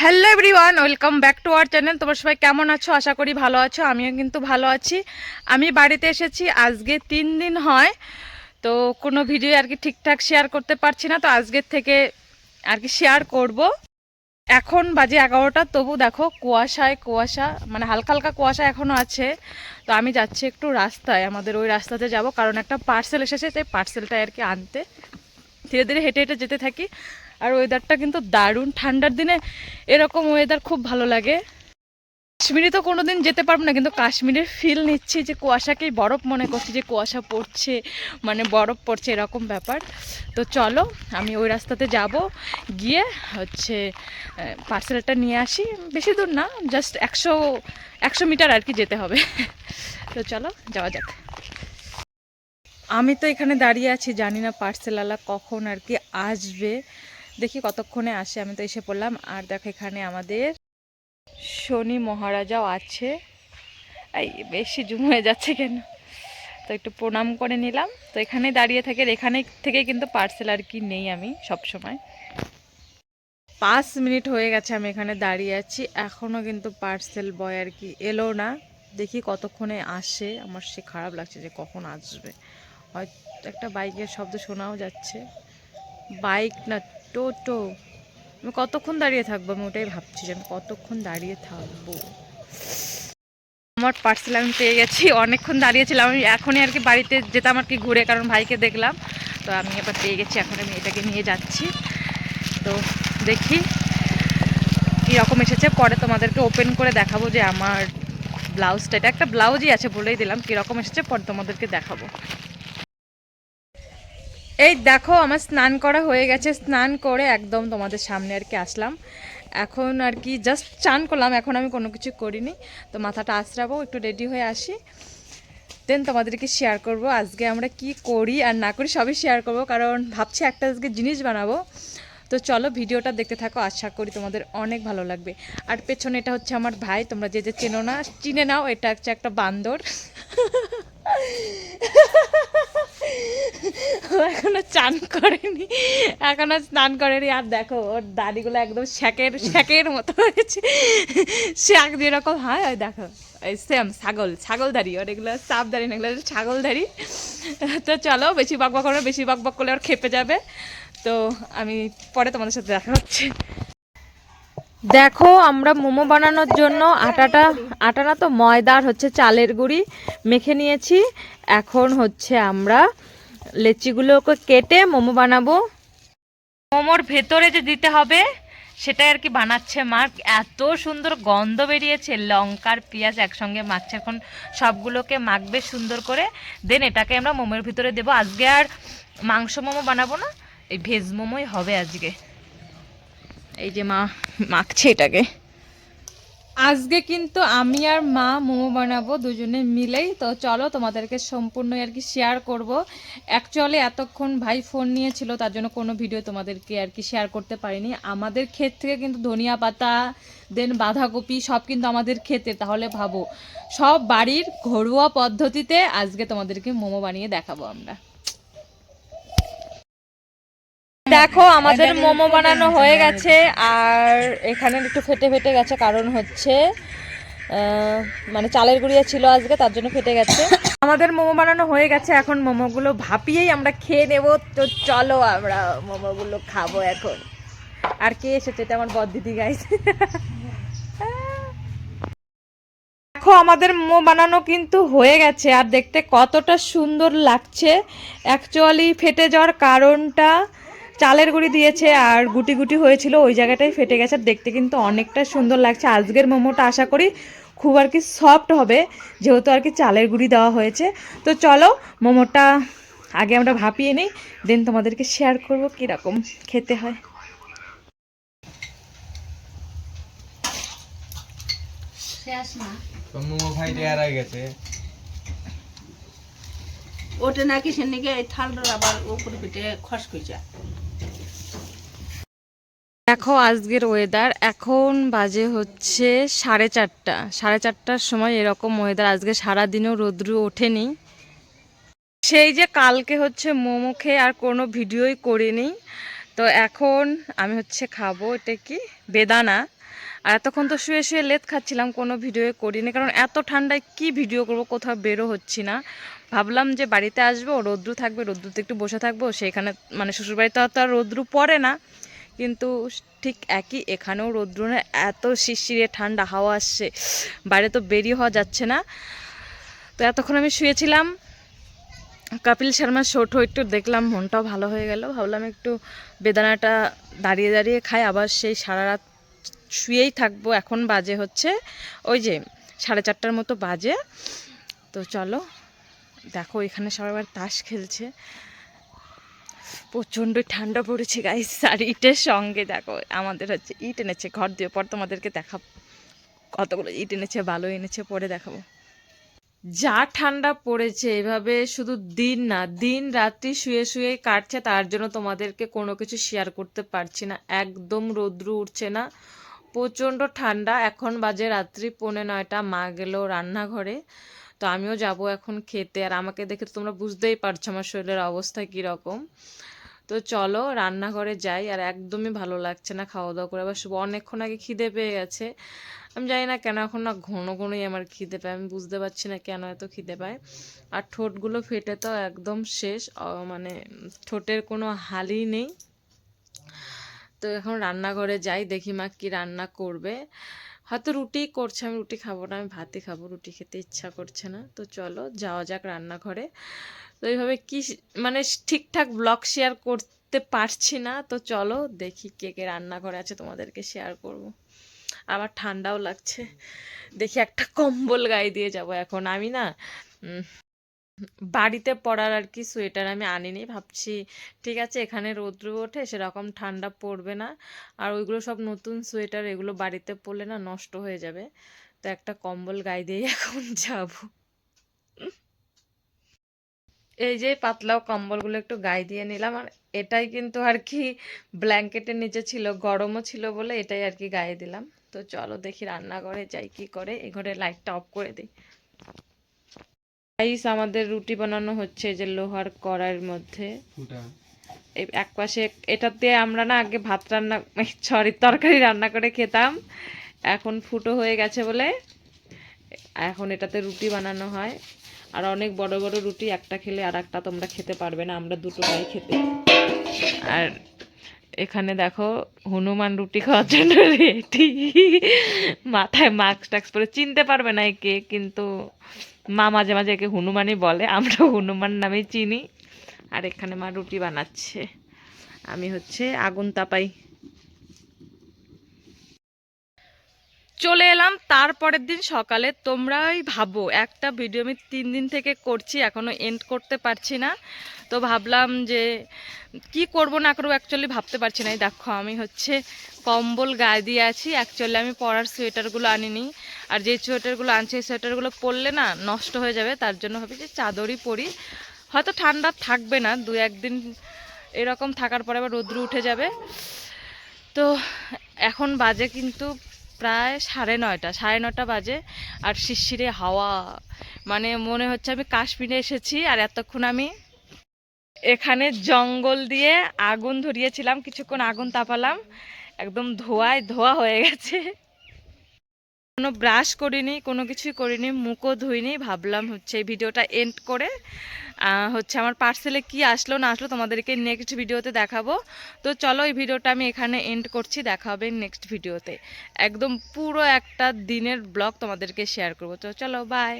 Hello everyone welcome back to our channel তোমার সবাই কেমন আছো? আশা করি ভালো আছো, আমিও কিন্তু ভালো আছি। আমি বাড়িতে এসেছি, আজকে তিন দিন হয়, তো কোনো ভিডিও আর কি ঠিকঠাক শেয়ার করতে পারছি না, তো আজকের থেকে আর কি শেয়ার করব। এখন বাজে এগারোটা, তবু দেখো কুয়াশায় কুয়াশা মানে হালকা হালকা কুয়াশা এখনও আছে। তো আমি যাচ্ছি একটু রাস্তায়, আমাদের ওই রাস্তাতে যাব, কারণ একটা পার্সেল এসেছে তাই পার্সেলটা আর কি আনতে। ধীরে ধীরে হেঁটে হেঁটে যেতে থাকি। আর ওয়েদারটা কিন্তু দারুণ। ঠান্ডার দিনে এরকম ওয়েদার খুব ভালো লাগে। কাশ্মীরে তো কোনোদিন যেতে পারব না, কিন্তু কাশ্মীরের ফিল নিচ্ছি যে কুয়াশাকেই বরফ মনে করছি, যে কুয়াশা পড়ছে মানে বরফ পড়ছে, এরকম ব্যাপার। তো চলো, আমি ওই রাস্তাতে যাব, গিয়ে হচ্ছে পার্সেলটা নিয়ে আসি। বেশি দূর না জাস্ট একশো একশো মিটার আর কি যেতে হবে। তো চলো, যাওয়া যাক। আমি তো এখানে দাঁড়িয়ে আছি, জানি না পার্সেলওয়ালা কখন আর কি আসবে। দেখি কতক্ষণে আসে, আমি তো এসে পড়লাম। আর দেখো এখানে আমাদের শনি মহারাজাও আছে। এই বেশি জুম হয়ে যাচ্ছে কেন? তো একটু প্রণাম করে নিলাম। তো এখানে দাঁড়িয়ে থাকে এখানে থেকে কিন্তু পার্সেল আর কি নেই আমি সব সময় পাঁচ মিনিট হয়ে গেছে আমি এখানে দাঁড়িয়ে আছি। এখনও কিন্তু পার্সেল বয় আর কি এলো না। দেখি কতক্ষণে আসে। আমার সে খারাপ লাগছে যে কখন আসবে। হয়তো একটা বাইকের শব্দ শোনাও যাচ্ছে। বাইক না, টোটো। আমি কতক্ষণ দাঁড়িয়ে থাকব? আমি ওটাই ভাবছি যে আমি কতক্ষণ দাঁড়িয়ে থাকব। আমার পার্সেল আমি পেয়ে গেছি, অনেকক্ষণ দাঁড়িয়েছিলাম। আমি এখনই আর কি বাড়িতে যেতাম আর কি ঘুরে, কারণ ভাইকে দেখলাম। তো আমি এবার পেয়ে গেছি, এখন আমি এটাকে নিয়ে যাচ্ছি। তো দেখি কীরকম এসেছে। পরে তোমাদেরকে ওপেন করে দেখাবো যে আমার ব্লাউজটা। এটা একটা ব্লাউজই আছে বলেই দিলাম, কীরকম এসেছে। পরে তোমাদেরকে দেখাবো। এই দেখো, আমার স্নান করা হয়ে গেছে। স্নান করে একদম তোমাদের সামনে আর কি আসলাম। এখন আর কি জাস্ট চান করলাম, এখন আমি কোনো কিছু করিনি। তো মাথাটা আশ্রাবো একটু রেডি হয়ে আসি। দেন তোমাদেরকে শেয়ার করব আজকে আমরা কি করি আর না করি, সবই শেয়ার করব। কারণ ভাবছি একটা আজকে জিনিস বানাবো। তো চলো ভিডিওটা দেখতে থাকো, আশা করি তোমাদের অনেক ভালো লাগবে। আর পেছনে এটা হচ্ছে আমার ভাই, তোমরা যে যে চেনো না, চিনে নাও, এটা হচ্ছে একটা বান্দর। ও এখনও চান করেনি। এখনও স্নান করেনি। আর দেখো, ওর দাড়িগুলো একদম শ্যাকের শ্যাকের মতো হয়েছে। শ্যাক যেরকম হয়, ওই দেখো এই সেম ছাগল ছাগল দাড়ি। ওর এগুলো সাপ দাড়ি না, এগুলো ছাগল দাড়ি। তো চলো, বেশি বক বক করো, বেশি বক বক করলে ওর খেপে যাবে। তো আমি পরে তোমাদের সাথে দেখা হচ্ছে। দেখো, আমরা মোমো বানানোর জন্য আটাটা আটা না তো ময়দার হচ্ছে চালের গুঁড়ি মেখে নিয়েছি। এখন হচ্ছে আমরা লেচিগুলোকে কেটে মোমো বানাবো। মোমোর ভেতরে যে দিতে হবে, সেটাই আর কি বানাচ্ছে মা। এত সুন্দর গন্ধ বেরিয়েছে, লঙ্কার, পেঁয়াজ একসঙ্গে মাখছে। এখন সবগুলোকে মাখবে সুন্দর করে। দেন এটাকে আমরা মোমোর ভিতরে দেবো। আজকে আর মাংস মোমো বানাবো না, এই ভেজ মোমোই হবে আজকে। এই যে মা মাখছে এটাকে। আজকে কিন্তু আমি আর মা মোমো বানাবো দুজনে মিলেই। তো চলো তোমাদেরকে সম্পূর্ণ আর কি শেয়ার করব। অ্যাকচুয়ালি এতক্ষণ ভাই ফোন নিয়েছিল, তার জন্য কোনো ভিডিও তোমাদেরকে আর কি শেয়ার করতে পারিনি। আমাদের ক্ষেত থেকে কিন্তু ধনিয়া পাতা দেন বাঁধাকপি, সব কিন্তু আমাদের খেতে তাহলে ভাবো। সব বাড়ির ঘরোয়া পদ্ধতিতে আজকে তোমাদেরকে মোমো বানিয়ে দেখাবো আমরা। দেখো আমাদের মোমো বানানো হয়ে গেছে আর এখানে একটু ফেটে ফেটে গেছে কারণ হচ্ছে মানে চালের গুঁড়িয়া ছিল আজকে তার জন্য ফেটে গেছে। আমাদের মোমো বানানো হয়ে গেছে এখন মোমোগুলো ভাপিয়েই আমরা খেয়ে নেব। তো চলো আমরা মোমোগুলো খাব এখন। আর কে এসেছে? এটা আমার বদ দিদি গাইছে দেখো আমাদের মোমো বানানো কিন্তু হয়ে গেছে আর দেখতে কতটা সুন্দর লাগছে। অ্যাকচুয়ালি ফেটে যাওয়ার কারণটা চালের গুঁড়ি দিয়েছে আর গুটি গুটি হয়েছিল ওই জায়গাটাই ফেটে গেছে। দেখতে কিন্তু অনেকটা সুন্দর লাগছে। আজকের মোমোটা আশা করি খুব আর কি সফট হবে যেহেতু আর কি চালের গুঁড়ি দেওয়া হয়েছে। তো চলো মোমোটা আগে আমরা ভাপিয়ে নিই দেন তোমাদেরকে শেয়ার করব কীরকম খেতে হয়। ওটা নাকি সে নাকি এই থালটার আবার উপরে পিঠে খস কইছা। দেখো আজকের ওয়েদার এখন বাজে হচ্ছে সাড়ে চারটা। সাড়ে চারটার সময় এরকম ওয়েদার আজকে সারাদিনও রোদ্রু ওঠেনি। সেই যে কালকে হচ্ছে মোমো খেয়ে আর কোনো ভিডিওই করিনি। তো এখন আমি হচ্ছে খাব, এটা কি? বেদানা। আর এতক্ষণ তো শুয়ে শুয়ে লেত খাচ্ছিলাম, কোনো ভিডিও করিনি। কারণ এত ঠান্ডায় কি ভিডিও করব, কোথাও বেরো হচ্ছি না। ভাবলাম যে বাড়িতে আসব, রোদ্রু থাকবে, রোদ্রুতে একটু বসে থাকব। সেখানে মানে শ্বশুরবাড়িতে তো আর রোদ্রু পড়ে না। কিন্তু ঠিক একই এখানেও রোদ্রুনে এত শিরশিরে ঠান্ডা হাওয়া আসছে, বাইরে তো বেরিয়ে হওয়া যাচ্ছে না। তো এতক্ষণ আমি শুয়েছিলাম, কপিল শর্মার শোটো একটু দেখলাম, মনটাও ভালো হয়ে গেল। ভাবলাম একটু বেদানাটা দাঁড়িয়ে দাঁড়িয়ে খাই, আবার সেই সারা রাত শুয়েই থাকব। এখন বাজে হচ্ছে ওই যে সাড়ে চারটার মতো বাজে। তো চলো, দেখো এখানে সবাই তাস খেলছে। প্রচণ্ড ঠান্ডা পড়েছে গাইস আর ইটের সঙ্গে দেখো, আমাদের হচ্ছে ইট এনেছে, ঘর দিয়ে পর তোমাদেরকে দেখা কতগুলো ইট এনেছে ভালো এনেছে, পরে দেখাবো। যা ঠান্ডা পড়েছে, এভাবে শুধু দিন না, দিন রাত্রি শুয়ে শুয়ে কাটছে, তার জন্য তোমাদেরকে কোনো কিছু শেয়ার করতে পারছি না। একদম রৌদ্র উঠছে না। প্রচণ্ড ঠান্ডা, এখন বাজে রাত্রি পৌনে নয়টা, মা গেল রান্নাঘরে। তো আমিও যাব এখন খেতে। আর আমাকে দেখে তোমরা বুঝতেই পারছ আমার শরীরের অবস্থা কীরকম। তো চলো রান্নাঘরে যাই, আর একদমই ভালো লাগছে না খাওয়া দাওয়া করে। আবার শুভ, অনেকক্ষণ আগে খিদে পেয়ে গেছে। আমি জানি না কেন এখন না ঘন ঘনই আমার খিদে পায়। আমি বুঝতে পারছি না কেন এত খিদে পায়। আর ঠোঁটগুলো ফেটে তো একদম শেষ। মানে ঠোঁটের কোনো হালই নেই। তো এখন রান্নাঘরে যাই, দেখি মা কি রান্না করবে। হয়তো রুটিই করছে, আমি রুটি খাব না, আমি ভাতই খাব, রুটি খেতে ইচ্ছা করছে না। তো চলো, যাওয়া যাক রান্নাঘরে। তো এইভাবে কি মানে ঠিকঠাক ব্লগ শেয়ার করতে পারছি না। তো চলো, দেখি কে কে রান্নাঘরে আছে, তোমাদেরকে শেয়ার করব। আবার ঠান্ডাও লাগছে। দেখি একটা কম্বল গায়ে দিয়ে যাব এখন। আমি না বাড়িতে পরার আর কি সোয়েটার আমি আনিনি। ভাবছি, ঠিক আছে, এখানে রৌদ্র ওঠে, সেরকম ঠান্ডা পড়বে না। আর ওইগুলো সব নতুন সোয়েটার, এগুলো বাড়িতে পরলে না নষ্ট হয়ে যাবে। তো একটা কম্বল গায়ে দিয়ে এখন যাব। এই যে পাতলাও কম্বলগুলো একটু গায়ে দিয়ে নিলাম। আর এটাই কিন্তু আর কি ব্ল্যাঙ্কেটের নিচে ছিল, গরমও ছিল বলে এটাই আর কি গায়ে দিলাম। তো চলো দেখি রান্নাঘরে যাই কি করে। এ ঘরে লাইটটা অফ করে দিই। গাইস আমাদের রুটি বানানো হচ্ছে যে লোহার কড়াইয়ের মধ্যে। এক পাশে এটাতে আমরা না আগে ভাত রান্না সরি তরকারি রান্না করে খেতাম। এখন ফুটো হয়ে গেছে বলে এখন এটাতে রুটি বানানো হয়। আর অনেক বড় বড় রুটি একটা খেলে আর একটা তোমরা খেতে পারবে না আমরা দুটো দুটোটাই খেতে। আর এখানে দেখো হনুমান রুটি খাওয়ার জন্য রেডি মাথায় মাস্ক টাক্স পরে চিনতে পারবে না একে কিন্তু মা মাঝে মাঝে একে হনুমানই বলে, আমরা হনুমান নামেই চিনি। আর এখানে মা রুটি বানাচ্ছে। আমি হচ্ছে আগুন তাপাই চলে এলাম, তারপরের দিন সকালে তোমরাই ভাবো, একটা ভিডিও আমি তিন দিন থেকে করছি এখনও এন্ড করতে পারছি না। তো ভাবলাম যে, কি করব না করব অ্যাকচুয়ালি ভাবতে পারছি না। এই দেখো, আমি হচ্ছে কম্বল গায়ে দিয়ে আছি অ্যাকচুয়ালি আমি পরার সোয়েটারগুলো আনিনি। আর যে সোয়েটারগুলো আনছি, এই সোয়েটারগুলো পরলে না নষ্ট হয়ে যাবে, তার জন্য ভাবি যে চাদরই পরি। হয়তো ঠান্ডা থাকবে না, দু একদিন এরকম থাকার পরে আবার রোদ্রু উঠে যাবে। তো এখন বাজে কিন্তু প্রায় সাড়ে নয়টা, সাড়ে নটা বাজে আর শিরশিরে হাওয়া। মানে মনে হচ্ছে আমি কাশ্মীরে এসেছি আর এতক্ষণ আমি এখানে জঙ্গল দিয়ে আগুন ধরিয়েছিলাম, কিছুক্ষণ আগুন তাপালাম, একদম ধোয়ায় ধোয়া হয়ে গেছে। কোনো ব্রাশ করিনি, কোনো কিছুই করিনি, মুখও ধুইনি, ভাবলাম হচ্ছে এই ভিডিওটা এন্ড করে হচ্ছে আমার পার্সেলে কি আসলো, না আসলো তোমাদেরকে নেক্সট ভিডিওতে দেখাবো। তো চলো এই ভিডিওটা আমি এখানে এন্ড করছি, দেখা হবে নেক্সট ভিডিওতে একদম পুরো একটা দিনের ব্লগ তোমাদেরকে শেয়ার করব। তো চলো বাই